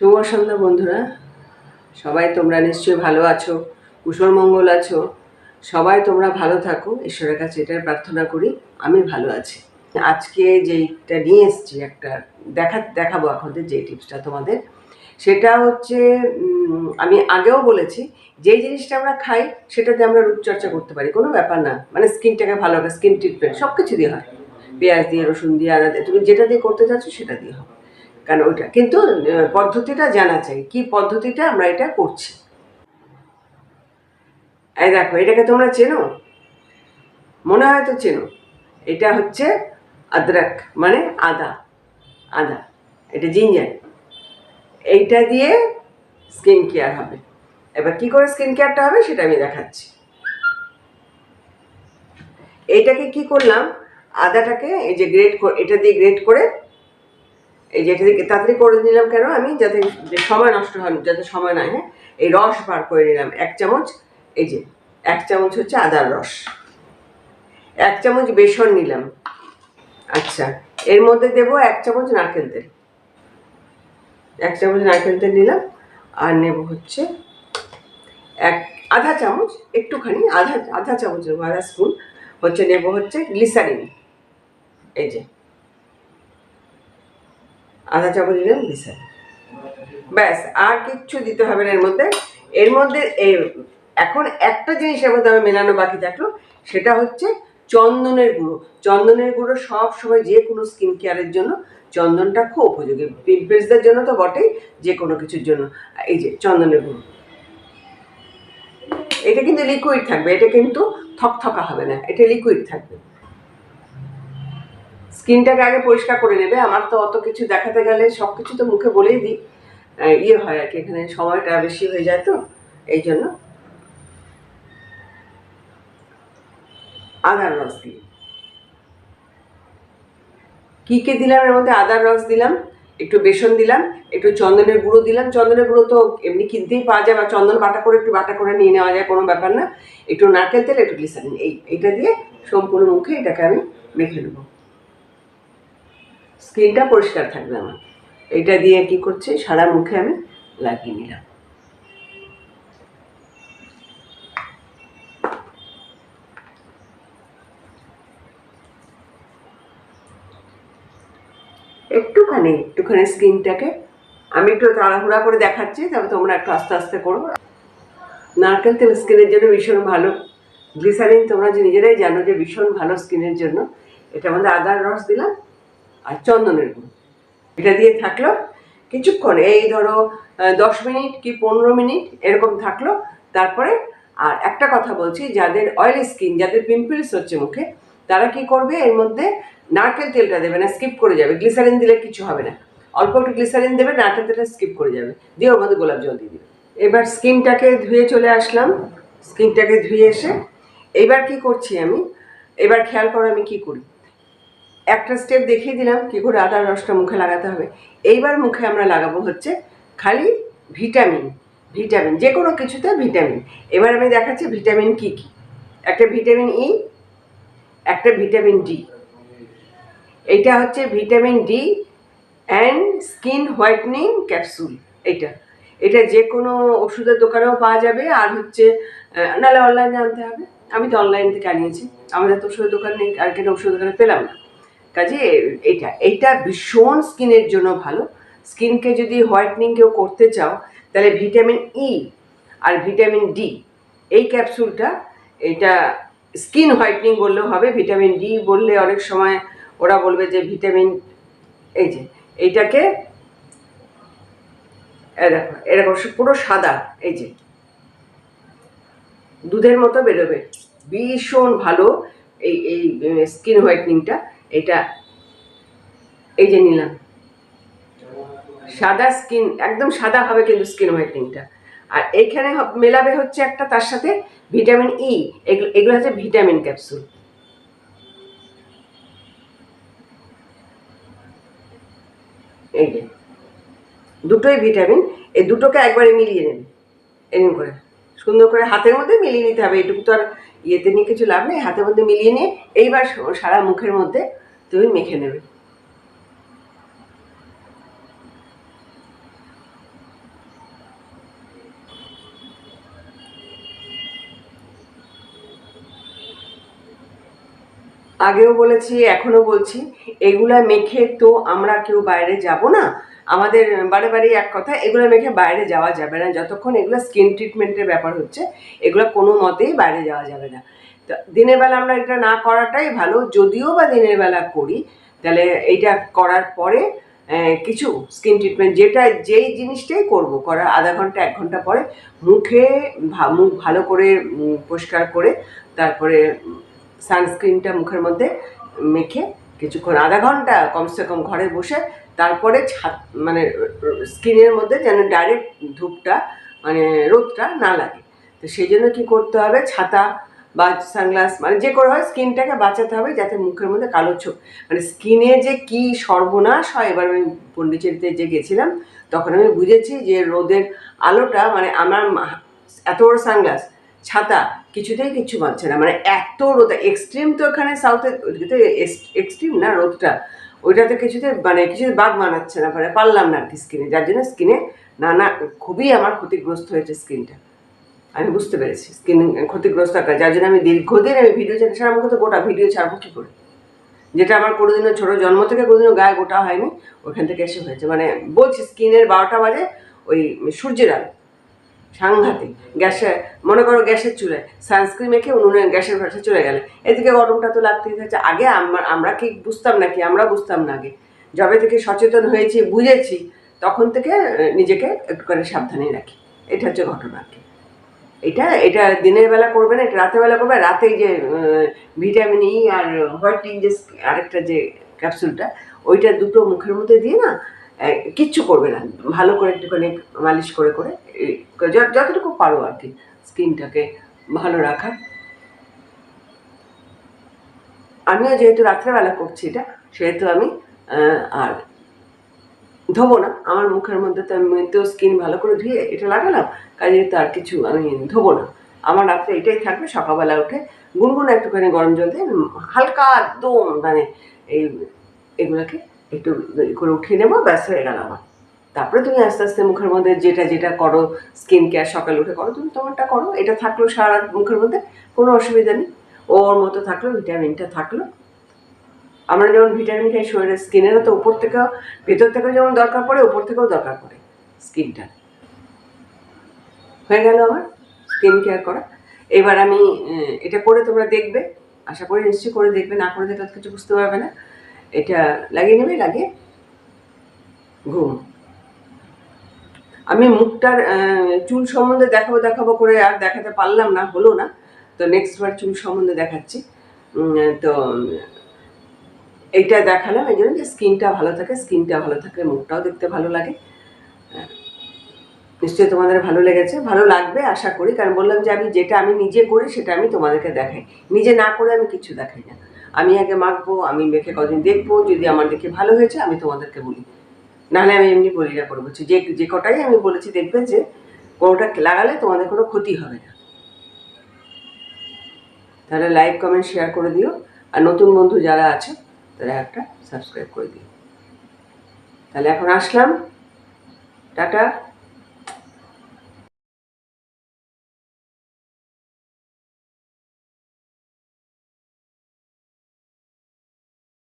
শুভ সন্ধ্যা বন্ধুরা। সবাই তোমরা নিশ্চয়ই ভালো আছো, কুশল মঙ্গল আছো। সবাই তোমরা ভালো থাকো, ঈশ্বরের কাছে এটার প্রার্থনা করি, আমি ভালো আছি। আজকে যেইটা নিয়ে এসেছি, একটা দেখা, দেখাবো এখন যে টিপসটা তোমাদের। সেটা হচ্ছে আমি আগেও বলেছি, যেই জিনিসটা আমরা খাই, সেটাতে আমরা রূপচর্চা করতে পারি, কোনো ব্যাপার না। মানে স্কিনটাকে ভালো রাখা, স্কিন ট্রিটমেন্ট সব কিছু দিয়ে হয়। পেঁয়াজ দিয়ে, রসুন দিয়ে, আদা দিয়ে, তুমি যেটা দিয়ে করতে চাচ্ছ, সেটা দিয়ে হবে কারণ ওইটা? কিন্তু পদ্ধতিটা জানা চাই। কি পদ্ধতিটা আমরা এটা করছি? এই দেখো, এটাকে তোমরা চেনো? মনে হয় তো চেনো? এটা হচ্ছে আদ্রাক মানে আদা। আদা, এটা জিঞ্জার। এইটা দিয়ে স্কিন কেয়ার হবে। এবার কি করে স্কিন কেয়ারটা হবে সেটা আমি দেখাচ্ছি। এইটাকে কি করলাম? আদাটাকে এই যে গ্রেট এটা দিয়ে গ্রেট করে এই যে এটা তাড়াতাড়ি করে নিলাম কেন? আমি যাতে যে সময় নষ্ট হয়, যাতে সময় না হ্যাঁ এই রস বার করে নিলাম। এক চামচ, এই যে, এক চামচ হচ্ছে আদার রস। এক চামচ বেসন নিলাম। আচ্ছা এর মধ্যে দেবো এক চামচ নারকেল তেল। এক চামচ নারকেল তেল নিলাম, আর নেব হচ্ছে এক, আধা চামচ, একটুখানি, আধা আধা চামচ নেব আধা স্পুন। হচ্ছে নেব হচ্ছে গ্লিসারিন। এই যে আধা চামচ নিলাম গ্লিসারিন ব্যাস, আর কিচ্ছু দিতে হবে না এর মধ্যে। এর মধ্যে এখন একটা জিনিস এর মধ্যে মেলানো বাকি থাকল, সেটা হচ্ছে চন্দনের গুঁড়ো। চন্দনের গুঁড়ো সব সময় যে কোনো স্কিন কেয়ারের জন্য চন্দনটা খুব উপযোগী। পিম্পলসদের জন্য তো বটেই, যে কোনো কিছুর জন্য। এই যে চন্দনের গুঁড়ো। এটা কিন্তু লিকুইড থাকবে, এটা কিন্তু থকথকা হবে না, এটা লিকুইড থাকবে। স্কিনটাকে আগে পরিষ্কার করে নেবে। আমার তো অত কিছু দেখাতে গেলে সব কিছু তো মুখে বলেই দিই। ইয়ে হয় আর কি, এখানে সময়টা বেশি হয়ে যায় তো, এই জন্য। আদার রস দিই কি কে দিলাম? এর মধ্যে আদার রস দিলাম, একটু বেসন দিলাম, একটু চন্দনের গুঁড়ো দিলাম। চন্দনের গুঁড়ো তো এমনি কিনতেই পাওয়া যায় বা চন্দন বাটা করে একটু বাটা করে নিয়ে নেওয়া যায়, কোনো ব্যাপার না। একটু নারকেল তেল, একটু গ্লিসারিন, এই এটা দিয়ে সম্পূর্ণ মুখে এটাকে আমি মেখে নেব। স্কিনটা পরিষ্কার থাকবে আমার। এটা দিয়ে কি করছে? সারা মুখে আমি লাগিয়ে নিলাম। একটুখানি একটুখানি স্কিনটাকে আমি একটু তাড়াহুড়া করে দেখাচ্ছি, তবে তোমরা একটু আস্তে আস্তে করো। নারকেল তেল স্কিনের জন্য ভীষণ ভালো। গ্লিসারিন তোমরা যে নিজেরাই জানো যে ভীষণ ভালো স্কিনের জন্য। এটা আমাদের আদার রস দিলাম। আর চন্দনের গুঁড়ো। এটা দিয়ে থাকল কিছুক্ষণ, এই ধরো দশ মিনিট কি পনেরো মিনিট এরকম থাকল। তারপরে আর একটা কথা বলছি, যাদের অয়েলি স্কিন যাদের পিম্পলস হচ্ছে মুখে, তারা কি করবে, এর মধ্যে নারকেল তেলটা দেবে না স্কিপ করে যাবে। গ্লিসারিন দিলে কিছু হবে না। অল্প একটু গ্লিসারিন দেবে, নারকেল তেলটা স্কিপ করে যাবে। দিয়ে ওর মধ্যে গোলাপ জল দিয়ে দিবে। এবার স্কিনটাকে ধুয়ে চলে আসলাম। স্কিনটাকে ধুয়ে এসে, এবার কি করছি আমি? এবার খেয়াল করো আমি কি করি। একটা স্টেপ দেখিয়ে দিলাম কি করে আদার রসটা মুখে লাগাতে হবে। এইবার মুখে আমরা লাগাবো হচ্ছে খালি ভিটামিন ভিটামিন যে কোনো কিছুতে ভিটামিন এবার আমি দেখাচ্ছি ভিটামিন কি কি। একটা ভিটামিন ই একটা ভিটামিন ডি এইটা হচ্ছে vitamin D and skin whitening capsule এটা এটা যে কোনো ওষুধের দোকানেও পাওয়া যাবে আর হচ্ছে নাহলে অনলাইনে আনতে হবে। আমি তো অনলাইন থেকে আনিয়েছি। আমাদের তো ওষুধের দোকান নেই, আর কেন ওষুধের দোকানে পেলাম না। কাজে এটা এইটা ভীষণ স্কিনের জন্য ভালো। স্কিনকে যদি হোয়াইটনিং কেউ করতে চাও, তাহলে ভিটামিন ই আর ভিটামিন ডি এই ক্যাপসুলটা, এটা স্কিন হোয়াইটনিং বললেও হবে, ভিটামিন ডি বললে অনেক সময় ওরা বলবে যে ভিটামিন, এই যে, এইটাকে এরকম পুরো সাদা, এই যে, দুধের মতো বেরোবে। ভীষণ ভালো এই এই, স্কিন হোয়াইটনিংটা। এটা, এই যে নিলাম। সাদা স্কিন, একদম সাদা হবে কিন্তু স্কিন হোয়াইটনিংটা। আর এইখানে মেলাবে হচ্ছে একটা তার সাথে ভিটামিন ই এগুলো হচ্ছে ভিটামিন ক্যাপসুল। এই যে, দুটোই ভিটামিন, এই দুটোকে একবারে মিলিয়ে নেবে। এরকম করে, সুন্দর করে হাতের মধ্যে মিলিয়ে নিতে হবে, এটুকু তো আর ইয়েতে নিয়ে কিছু লাভ নেই, হাতের মধ্যে মিলিয়ে নিয়ে এইবার সারা মুখের মধ্যে তুমি মেখে নেবে। আগেও বলেছি, এখনও বলছি, এগুলা মেখে তো আমরা কেউ বাইরে যাব না। আমাদের বারে বারে এক কথা, এগুলো মেখে বাইরে যাওয়া যাবে না। যতক্ষণ এগুলো স্কিন ট্রিটমেন্টের ব্যাপার হচ্ছে, এগুলো কোনো মতেই বাইরে যাওয়া যাবে না। দিনের বেলা আমরা এটা না করাটাই ভালো, যদিও বা দিনের বেলা করি, তাহলে এইটা করার পরে কিছু স্কিন ট্রিটমেন্ট যেটা যেই জিনিসটাই করব, করার আধা ঘণ্টা, এক ঘণ্টা পরে মুখে মুখ ভালো করে পরিষ্কার করে, তারপরে সানস্ক্রিনটা মুখের মধ্যে মেখে কিছুক্ষণ, আধা ঘণ্টা কমসে কম ঘরে বসে, তারপরে ছাত মানে স্কিনের মধ্যে যেন ডাইরেক্ট ধূপটা মানে রোদটা না লাগে। তো সেই জন্য কী করতে হবে, ছাতা বা সানগ্লাস মানে যে করে হয় স্কিনটাকে বাঁচাতে হবে যাতে মুখের মধ্যে কালো ছোপ মানে স্কিনে যে কি সর্বনাশ হয়, এবার আমি পন্ডিচেরিতে যে গেছিলাম, তখন আমি বুঝেছি যে রোদের আলোটা মানে আমার এত বড় সানগ্লাস, ছাতা কিছুতেই কিচ্ছু পাচ্ছে না। মানে এত রোদ এক্সট্রিম তো এখানে সাউথে তো এক্সট্রিম না রোদটা, ওইটাতে কিছুতে মানে কিছুতে বাঘ মানাচ্ছে না মানে পারলাম না আর কি স্কিনে যার জন্য স্কিনে নানা খুবই আমার ক্ষতিগ্রস্ত হয়েছে স্কিনটা আমি বুঝতে পেরেছি। স্কিন ক্ষতিগ্রস্ত আকার, যার জন্য আমি দীর্ঘদিন আমি ভিডিও ছাড়া সারা আমাকে তো গোটা ভিডিও ছাড়বো কী করে? যেটা আমার কোনোদিনও ছোটো জন্ম থেকে কোনোদিনও গায়ে গোটা হয়নি, ওখান থেকে এসে হয়েছে। মানে বলছি, স্কিনের বারোটা বাজে, ওই সূর্যের আলো, সাংঘাতিক। গ্যাসে মনে করো গ্যাসের চুলায় সানস্ক্রিন মেখে উনুনে গ্যাসের পাশে চলে গেলে। এদিকে গরমটা তো লাগতেই থাকছে। আগে আমরা আমরা কি বুঝতাম না কি আমরা বুঝতাম না আগে। যবে থেকে সচেতন হয়েছি, বুঝেছি, তখন থেকে নিজেকে একটু করে সাবধানে রাখি। এটা হচ্ছে ঘটনা এটা এটা দিনের বেলা করবে না, এটা রাতের বেলা করবে রাতে যে ভিটামিন ই আর হোয়াইটিং যে আরেকটা যে ক্যাপসুলটা, ওইটা দুটো মুখের মধ্যে দিয়ে না কিচ্ছু করবে না, ভালো করে একটুখানি মালিশ করে করে যতটুকু পারো আর কি, স্কিনটাকে ভালো রাখার। আমিও যেহেতু রাত্রেবেলা করছি এটা, সেহেতু আমি আর ধোবো না। আমার মুখের মধ্যে তো স্কিন ভালো করে ধুয়ে এটা লাগালাম, কাজে তো আর কিছু আমি ধোবো না। আমার রাত্রে এটাই থাকবে, সকালবেলা উঠে গুনগুন একটুখানি গরম জল দিয়ে হালকা একদম মানে এই এগুলোকে একটু করে উঠিয়ে নেব, ব্যাস হয়ে গেল আমার। তারপরে তুমি আস্তে আস্তে মুখের মধ্যে যেটা যেটা করো স্কিন কেয়ার সকালে উঠে করো, তুমি তোমারটা করো। এটা থাকল সারা মুখের মধ্যে, কোনো অসুবিধা নেই। ওর মতো থাকল ভিটামিনটা থাকল। আমরা যেমন ভিটামিন খাই, শরীরের স্কিনেরও তো উপর থেকেও, ভেতর থেকেও যেমন দরকার পড়ে, উপর থেকেও দরকার পড়ে স্কিনটা হয়ে গেল আমার স্কিন কেয়ার করা। এবার আমি এটা করে তোমরা দেখবে। আশা করি নিশ্চয়ই করে দেখবে, না করে দেখলে কিছু বুঝতে পারবে না। এটা লাগিয়ে নেবে, লাগিয়ে ঘুম। আমি মুখটার চুল সম্বন্ধে দেখাবো দেখাবো করে আর দেখাতে পারলাম না, হলো না। তো নেক্সট বার চুল সম্বন্ধে দেখাচ্ছি। তো এইটা দেখালাম, এই জন্য যে স্কিনটা ভালো থাকে, স্কিনটা ভালো থাকলে মুখটাও দেখতে ভালো লাগে। নিশ্চয়ই তোমাদের ভালো লেগেছে, ভালো লাগবে আশা করি, কারণ বললাম যে আমি যেটা আমি নিজে করি সেটা আমি তোমাদেরকে দেখাই। নিজে না করে আমি কিছু দেখাই না। আমি আগে মাখবো, আমি মেখে কদিন দেখব, যদি আমার দেখে ভালো হয়েছে, আমি তোমাদেরকে বলি। নাহলে আমি এমনি বলি না করে বলছি যে যে কটাই আমি বলেছি দেখবে যে, কোনোটা লাগালে তোমাদের কোনো ক্ষতি হবে না। তাহলে লাইক কমেন্ট শেয়ার করে দিও। আর নতুন বন্ধু যারা আছে তারা একটা সাবস্ক্রাইব করে দিও। তাহলে এখন আসলাম। টাটা।